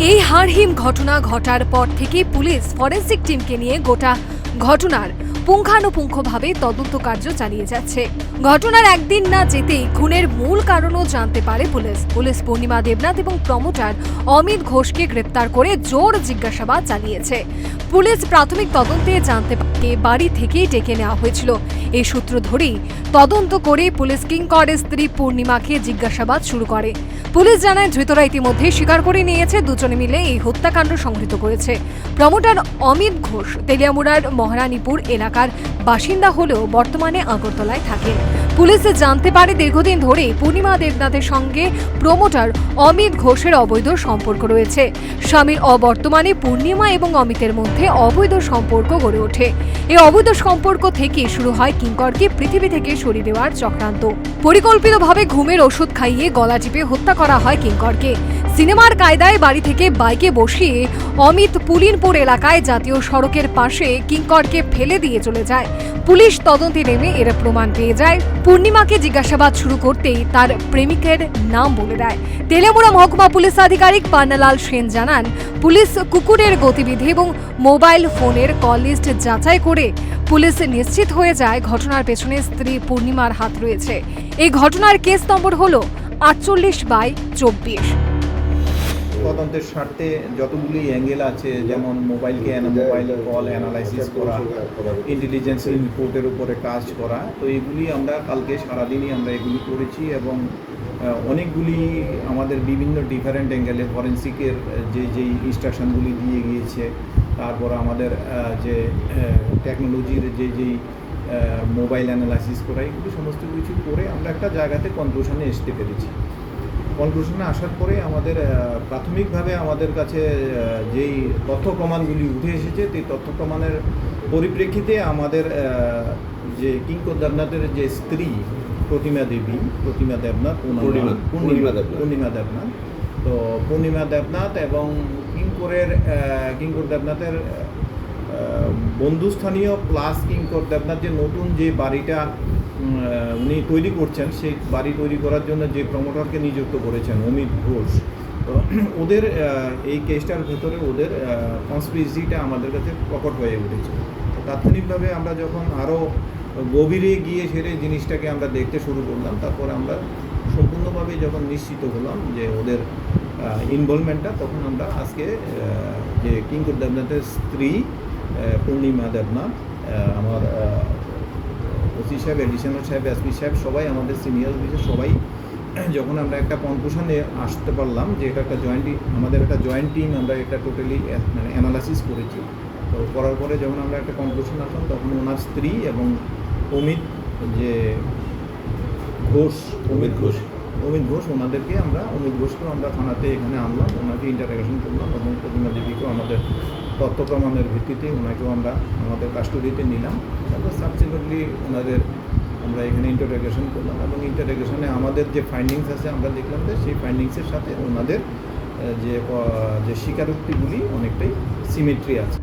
এই হারহিম ঘটনা ঘটার পর থেকে পুলিশ ফরেন্সিক টিমকে নিয়ে গোটা ঘটনার পুঙ্খানুপুঙ্খভাবে তদন্ত কার্য চালিয়ে যাচ্ছে। ঘটনার একদিন না যেতেই খুনের মূল কারণও জানতে পারে পুলিশ। পুলিশ পূর্ণিমা দেবনাথ এবং প্রমোটার অমিত ঘোষকে গ্রেপ্তার করে জোর জিজ্ঞাসাবাদ চালিয়েছে। পুলিশ প্রাথমিক তদন্তে জানতে পারে বাড়ি থেকেই ডেকে নেওয়া হয়েছিল। এই সূত্র ধরেই তদন্ত করে পুলিশ কিংকরের স্ত্রী পূর্ণিমাকে জিজ্ঞাসাবাদ শুরু করে। পুলিশ জানায়, ধৃতরা ইতিমধ্যে স্বীকার করে নিয়েছে, দুজনে মিলে এই হত্যাকাণ্ড সংঘটিত করেছে। প্রমোটার অমিত ঘোষ তেলিয়ামুড়ার মহারানীপুর এলাকার বাসিন্দা হলেও বর্তমানে আগরতলায় থাকেন। পুলিশ জানতে পারে দীর্ঘদিন ধরে পূর্ণিমা দেবনাথের সঙ্গে প্রমোটার অমিত ঘোষের অবৈধ সম্পর্ক রয়েছে। স্বামীর অবর্তমানে পূর্ণিমা এবং অমিতের মধ্যে অবৈধ সম্পর্ক গড়ে ওঠে। এই অবৈধ সম্পর্ক থেকে শুরু হয় কিঙ্করকে পৃথিবী থেকে সরিয়ে দেওয়ার চক্রান্ত। পরিকল্পিতভাবে ঘুমের ওষুধ খাইয়ে গলা টিপে হত্যা করা হয় কিঙ্করকে। সিনেমার কায়দায় বাড়ি থেকে বাইকে বসিয়ে অমিত পুলিনপুর এলাকায় জাতীয় সড়কের পাশে কিঙ্করকে ফেলে দিয়ে চলে যায়। পুলিশ তদন্তে নেমে এর প্রমাণ পেয়ে যায়। পূর্ণিমাকে জিজ্ঞাসাবাদ শুরু করতেই তার প্রেমিকের নাম বলে দেয়। তেলেমুড়া মহকুমা পুলিশ আধিকারিক পান্নালাল সেন জানান, পুলিশ কুকুরের গতিবিধি এবং মোবাইল ফোনের কল লিস্ট যাচাই করে পুলিশ নিশ্চিত হয়ে যায় ঘটনার পেছনে স্ত্রী পূর্ণিমার হাত রয়েছে। এই ঘটনার কেস নম্বর হল আটচল্লিশ বাই চব্বিশ। তদন্তের স্বার্থে যতগুলি অ্যাঙ্গেল আছে, যেমন মোবাইলকে মোবাইল কল অ্যানালাইসিস করা ইন্টেলিজেন্স রিপোর্টের উপরে কাজ করা, তো এগুলি আমরা কালকে সারাদিনই আমরা এগুলি করেছি এবং অনেকগুলি আমাদের বিভিন্ন ডিফারেন্ট অ্যাঙ্গেলে ফরেন্সিকের যে যেই ইনস্ট্রাকশনগুলি দিয়ে গিয়েছে, তারপর আমাদের যে টেকনোলজির যে যেই মোবাইল অ্যানালাইসিস করা, এগুলি সমস্ত কিছু করে আমরা একটা জায়গাতে কনক্লুশনে আসতে পেরেছি। কনক্লুশনে আসার পরে আমাদের প্রাথমিকভাবে আমাদের কাছে যেই তথ্য প্রমাণগুলি উঠে এসেছে সেই তথ্য প্রমাণের পরিপ্রেক্ষিতে আমাদের যে কিঙ্কর দেবনাথের যে স্ত্রী প্রতিমা দেবী প্রতিমা দেবনাথ পূর্ণিমা- পূর্ণিমা দেবনাথ। তো পূর্ণিমা দেবনাথ এবং কিঙ্করের কিঙ্কর দেবনাথের বন্ধুস্থানীয় প্লাস কিঙ্কর দেবনাথ যে নতুন যে বাড়িটা উনি তৈরি করছেন, সেই বাড়ি তৈরি করার জন্য যে প্রমোটারকে নিযুক্ত করেছেন, অমিত ঘোষ। তো ওদের এই কেসটার ভেতরে ওদের কনস্পিরেসিটা আমাদের কাছে প্রকট হয়ে উঠেছে। তাৎক্ষণিকভাবে আমরা যখন আরও গভীরে গিয়ে সেরে জিনিসটাকে আমরা দেখতে শুরু করলাম, তারপরে আমরা সম্পূর্ণভাবে যখন নিশ্চিত হলাম যে ওদের ইনভলভমেন্টটা তখন আমরা আজকে যে কিঙ্কর দেবনাথের স্ত্রী পূর্ণিমা দেবনাথ আমার ওসি সাহেব এডিশনাল সাহেব এসপি সাহেব সবাই আমাদের সিনিয়র অফিসার সবাই যখন আমরা একটা কনক্লুশনে আসতে পারলাম যে এটা একটা জয়েন্ট আমাদের একটা জয়েন্ট টিম আমরা এটা টোটালি মানে অ্যানালাইসিস করেছি তো করার পরে যখন আমরা একটা কনক্লুশন আসলাম তখন ওনার স্ত্রী এবং অমিত যে ঘোষ অমিত ঘোষ। অমিত ঘোষ ওনাদেরকে আমরা অমিত ঘোষকেও আমরা থানাতে এখানে আনলাম ওনাকে ইন্টারোগেশন করলাম এবং প্রতিমা দেবীকেও আমাদের তথ্য প্রমাণের ভিত্তিতে ওনাকেও আমরা আমাদের কাস্টডিতে নিলাম। তারপর সাবসিকুয়েন্টলি ওনাদের আমরা এখানে ইন্টারোগেশন করলাম এবং ইন্টারোগেশনে আমাদের যে ফাইন্ডিংস আছে আমরা দেখলাম যে সেই ফাইন্ডিংসের সাথে ওনাদের যে যে স্বীকারোক্তিগুলি অনেকটাই সিমেট্রি আছে।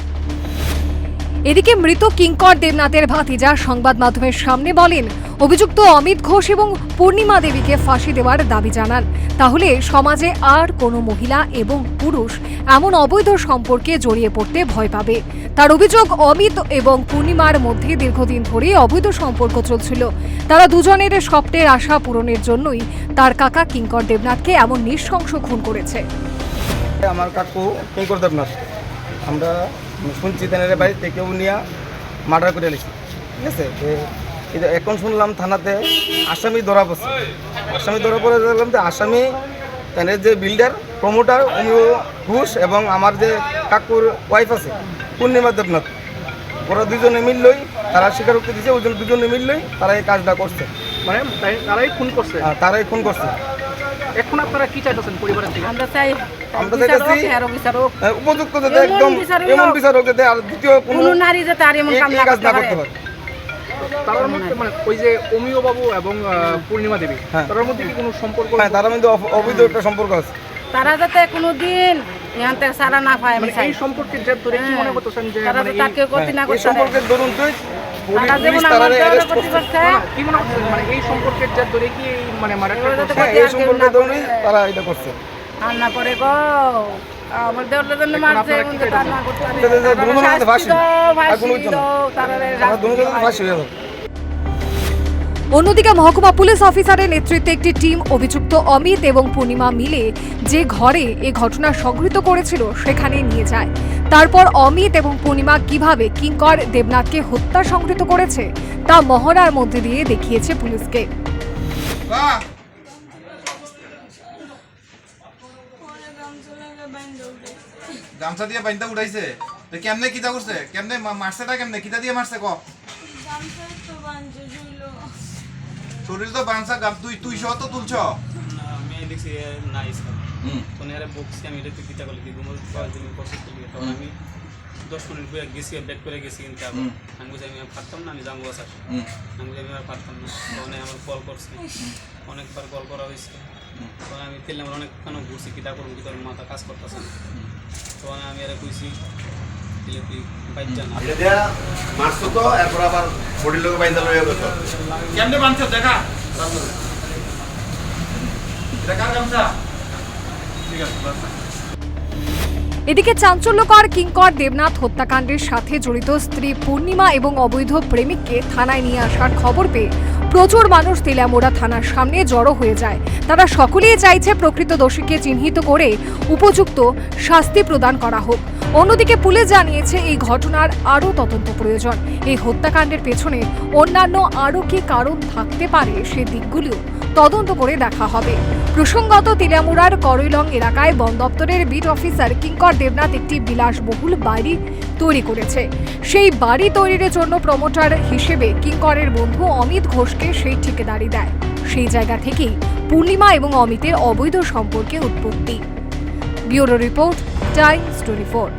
এদিকে মৃত কিঙ্কর দেবনাথের ভাতিজা সংবাদ মাধ্যমের সামনে বলেন, অভিযুক্ত অমিত ঘোষ এবং পূর্ণিমা দেবীকে ফাঁসি দেওয়ার দাবি জানান। তাহলে সমাজে আর কোনো মহিলা এবং পুরুষ এমন অবৈধ সম্পর্কে জড়িয়ে পড়তে ভয় পাবে। তার অভিযোগ, অমিত এবং পূর্ণিমার মধ্যে দীর্ঘদিন ধরে অবৈধ সম্পর্ক চলছিল। তারা দুজনের স্বপ্নের আশা পূরণের জন্যই তার কাকা কিঙ্কর দেবনাথকে এমন নৃশংস খুন করেছে। আমার কাকু কিঙ্কর দেবনাথ আমরা শুনছি তেনের বাড়ি থেকেও নিয়ে মার্ডার করে এনেছি ঠিক আছে? এখন শুনলাম থানাতে আসামি ধরা পড়ছে। আসামি ধরা পড়ে দেখলাম যে আসামি তেনের যে বিল্ডার প্রমোটার অমিও ঘোষ এবং আমার যে কাকুর ওয়াইফ আছে পূর্ণিমা দেবনাথ। ওরা দুজনে মিললই তারা স্বীকারোক্তি দিয়েছে ওই জন্য দুজনে মিললই তারা এই কাজটা করছে। মানে তারাই খুন করছে? আর তারাই খুন করছে। এখন আপনারা কি চাইতেছেন পরিবারের থেকে আমরা চাই আমরা চাইতেছি- হোক, হেরো বিচার হোক। আহ, উপযুক্ত যাতে একদম এমন হোক। যাতে আর দ্বিতীয় কোনো কোনো নারী যাতে আর এমন কাম না করতে করতে পারে। পারে। তার মধ্যে মানে ওই যে অমিয় বাবু এবং পূর্ণিমা দেবী হ্যাঁ। তার মধ্যে কি কোনো সম্পর্ক হ্যাঁ তার মধ্যে অব- অবৈধ একটা সম্পর্ক আছে। তারা যাতে কোনোদিন সারা না পায় মানে এই সম্পর্কের জের ধরে কি মনে করতেছেন যে তারা মানে তাকে গতি না হ্যাঁ, করতে দরুন তুই তারা মনে মানে মানে হ্যাঁ এটা করছে আর না করে। গো। আমার দেওয়ার জন্য মারছে তার ফাঁসি। তারা ফাঁসি হয়ে যাবে। অন্যদিকে মহকুমা পুলিশ অফিসারের নেতৃত্বে একটি টিম অভিযুক্ত অমিত এবং পূর্ণিমা মিলে যে ঘরে এ ঘটনা সংঘটিত করেছিল সেখানে নিয়ে যায়। তারপর অমিত এবং পূর্ণিমা কীভাবে কিঙ্কর দেবনাথকে হত্যা সংঘটিত করেছে তা মহড়ার মধ্যে দিয়ে দেখিয়েছে পুলিশকে। গামছা দিয়ে বাইন্দা উঠাইছে। কেমনে কিতা করছে? কেমনে মা- মারছেটা কেমনে? কিতা দিয়ে মারছে ক? শরীর তো বাংসা গাম তুই তুই সহ তো তুলছ? আমি দেখছি স্যার হুম। ফোনে আরে বকছি আমি এটা কিতা করলে কি ঘুমো পাঁচ দিন প্রসেস করলি তখন আমি দশ মিনিট পরে গেছি ব্যাক করে গেছি কিন্তু আবার। আমি বুঝি আমি পারতাম না আমি স্যার হুম। আমি বুঝি আমি আর পারতাম না। তখন আমার কল করছে। অনেকবার কল করা হয়েছে। তখন আমি তেললাম অনেকক্ষণ ঘুরছি কিতা করব কি তোর মাথা কাজ করতেছে না। তখন আমি আরে কইছি দিলে তুই মারছো তো এরপর আবার বডির লোক বাইন্দা লইয়া গেছো। কেমনে বানছ দেখা? দেখা গামছা? ঠিক আছে এদিকে চাঞ্চল্যকর কিঙ্কর দেবনাথ হত্যাকাণ্ডের সাথে জড়িত স্ত্রী পূর্ণিমা এবং অবৈধ প্রেমিককে থানায় নিয়ে আসার খবর পেয়ে প্রচুর মানুষ তেলামোড়া থানার সামনে জড়ো হয়ে যায়। তারা সকলেই চাইছে প্রকৃত দোষীকে চিহ্নিত করে উপযুক্ত শাস্তি প্রদান করা হোক। অন্যদিকে পুলিশ জানিয়েছে এই ঘটনার আরও তদন্ত প্রয়োজন। এই হত্যাকাণ্ডের পেছনে অন্যান্য আরও কি কারণ থাকতে পারে সে দিকগুলিও তদন্ত করে দেখা হবে। প্রসঙ্গত তিলামুড়ার করৈলং এলাকায় বন দপ্তরের বিট অফিসার কিঙ্কর দেবনাথ একটি বিলাসবহুল বাড়ি তৈরি করেছে। সেই বাড়ি তৈরির জন্য প্রমোটার হিসেবে কিঙ্করের বন্ধু অমিত ঘোষকে সেই ঠিকাদারি দেয়। সেই জায়গা থেকেই পূর্ণিমা এবং অমিতের অবৈধ সম্পর্কে উৎপত্তি। Bureau report time story four.